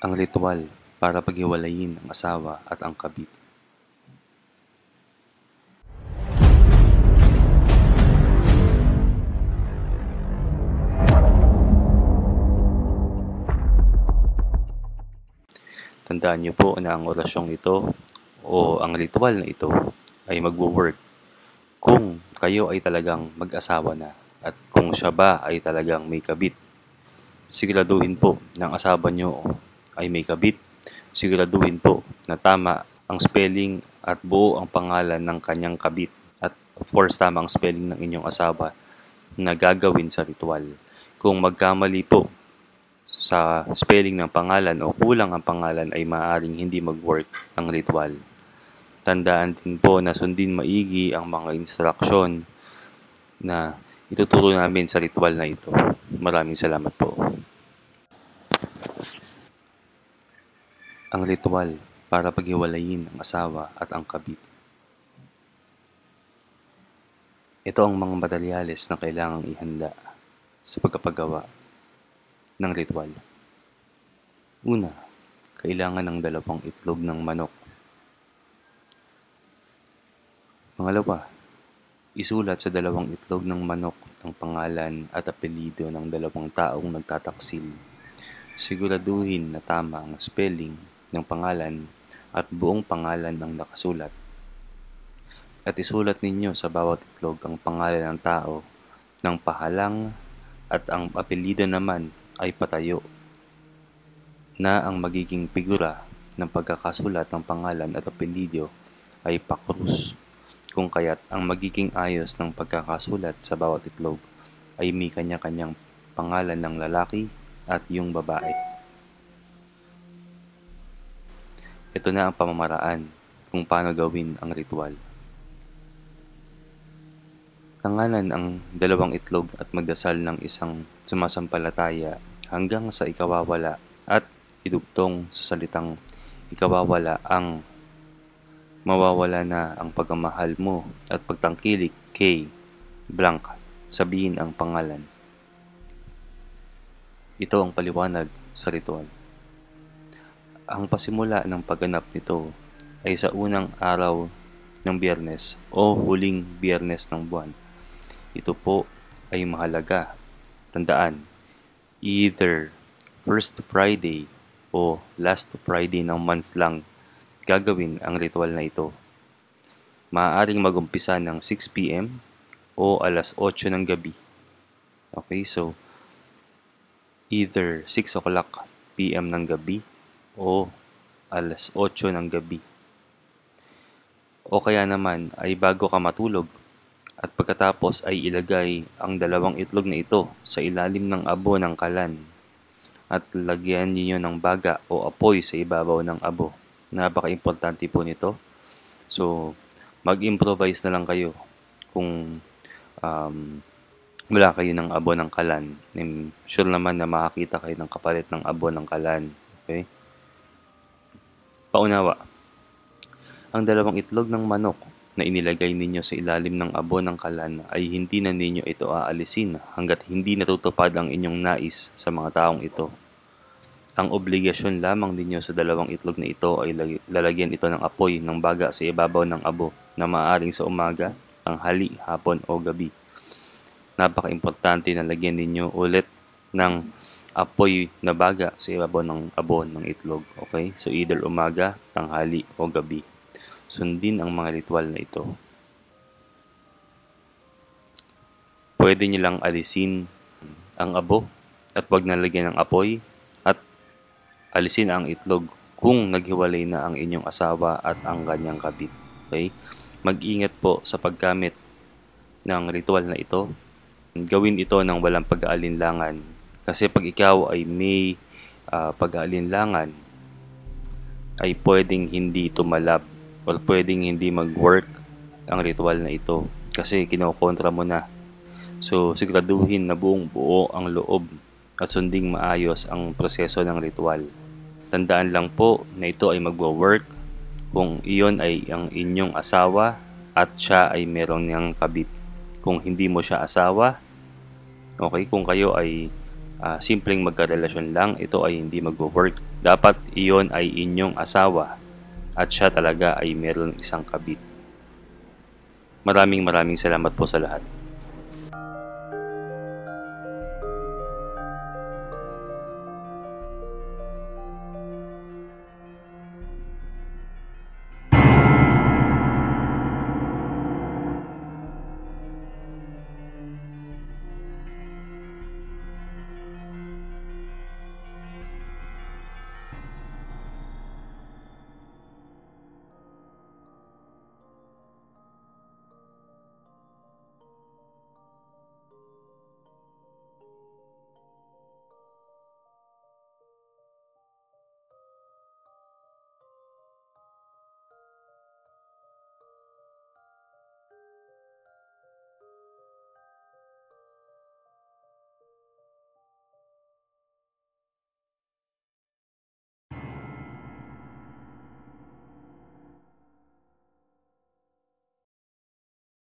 Ang ritual para paghiwalayin ang asawa at ang kabit. Tandaan niyo po na ang orasyong ito o ang ritual na ito ay magwo-work kung kayo ay talagang mag-asawa na at kung siya ba ay talagang may kabit. Siguraduhin po ng asawa niyo ay may kabit. Siguraduhin po na tama ang spelling at buo ang pangalan ng kanyang kabit at of course tama ang spelling ng inyong asawa na gagawin sa ritual. Kung magkamali po sa spelling ng pangalan o kulang ang pangalan ay maaaring hindi mag-work ang ritual. Tandaan din po na sundin maigi ang mga instruksyon na ituturo namin sa ritual na ito. Maraming salamat po. Ang ritual para paghiwalayin ang asawa at ang kabit. Ito ang mga materyales na kailangang ihanda sa pagkapagawa ng ritual. Una, kailangan ng dalawang itlog ng manok. Pangalawa, isulat sa dalawang itlog ng manok ang pangalan at apelido ng dalawang taong nagtataksil. Siguraduhin na tama ang spelling ng pangalan at buong pangalan ng nakasulat. At isulat ninyo sa bawat itlog ang pangalan ng tao ng pahalang at ang apelido naman ay patayo na ang magiging figura ng pagkakasulat ng pangalan at apelido ay pakrus kung kaya't ang magiging ayos ng pagkakasulat sa bawat itlog ay may kanya-kanyang pangalan ng lalaki at yung babae. Ito na ang pamamaraan kung paano gawin ang ritual. Tangalan ang dalawang itlog at magdasal ng isang sumasampalataya hanggang sa ikawawala at idugtong sa salitang ikawawala ang mawawala na ang pagmamahal mo at pagtangkilik kay blank sabihin ang pangalan. Ito ang paliwanag sa ritual. Ang pasimula ng pagganap nito ay sa unang araw ng biyernes o huling biyernes ng buwan. Ito po ay mahalaga. Tandaan, either first Friday o last Friday ng month lang gagawin ang ritual na ito. Maaaring magumpisa ng 6pm o alas 8 ng gabi. Okay, so either 6 o'clock PM ng gabi o alas 8 ng gabi. O kaya naman ay bago ka matulog at pagkatapos ay ilagay ang dalawang itlog na ito sa ilalim ng abo ng kalan at lagyan ninyo ng baga o apoy sa ibabaw ng abo. Napaka-importante po nito. So, mag-improvise na lang kayo kung um, wala kayo ng abo ng kalan. I'm sure naman na makakita kayo ng kapalit ng abo ng kalan. Okay? Paunawa, ang dalawang itlog ng manok na inilagay ninyo sa ilalim ng abo ng kalan ay hindi na ninyo ito aalisin hanggat hindi natutupad ang inyong nais sa mga taong ito. Ang obligasyon lamang ninyo sa dalawang itlog na ito ay lalagyan ito ng apoy ng baga sa ibabaw ng abo na maaaring sa umaga, tanghali, hapon o gabi. Napaka-importante na lagyan ninyo ulit ng apoy na baga sa ibabaw ng abo ng itlog. Okay? So either umaga, tanghali o gabi. Sundin ang mga ritual na ito. Pwede niyo lang alisin ang abo at wag nalagyan ng apoy at alisin ang itlog kung naghiwalay na ang inyong asawa at ang kanyang kabit. Okay? Mag-ingat po sa paggamit ng ritual na ito. Gawin ito ng walang pag-aalinlangan. Kasi pag ikaw ay may uh, pag-aalinlangan, ay pwedeng hindi tumalab o pwedeng hindi mag-work ang ritual na ito. Kasi kinokontra mo na. So, siguraduhin na buong buo ang loob at sunding maayos ang proseso ng ritual. Tandaan lang po na ito ay magwo-work kung iyon ay ang inyong asawa at siya ay meron niyang kabit. Kung hindi mo siya asawa, okay, kung kayo ay ah, simpleng magkarelasyon lang, ito ay hindi magwo-work. Dapat iyon ay inyong asawa at siya talaga ay meron isang kabit. Maraming maraming salamat po sa lahat.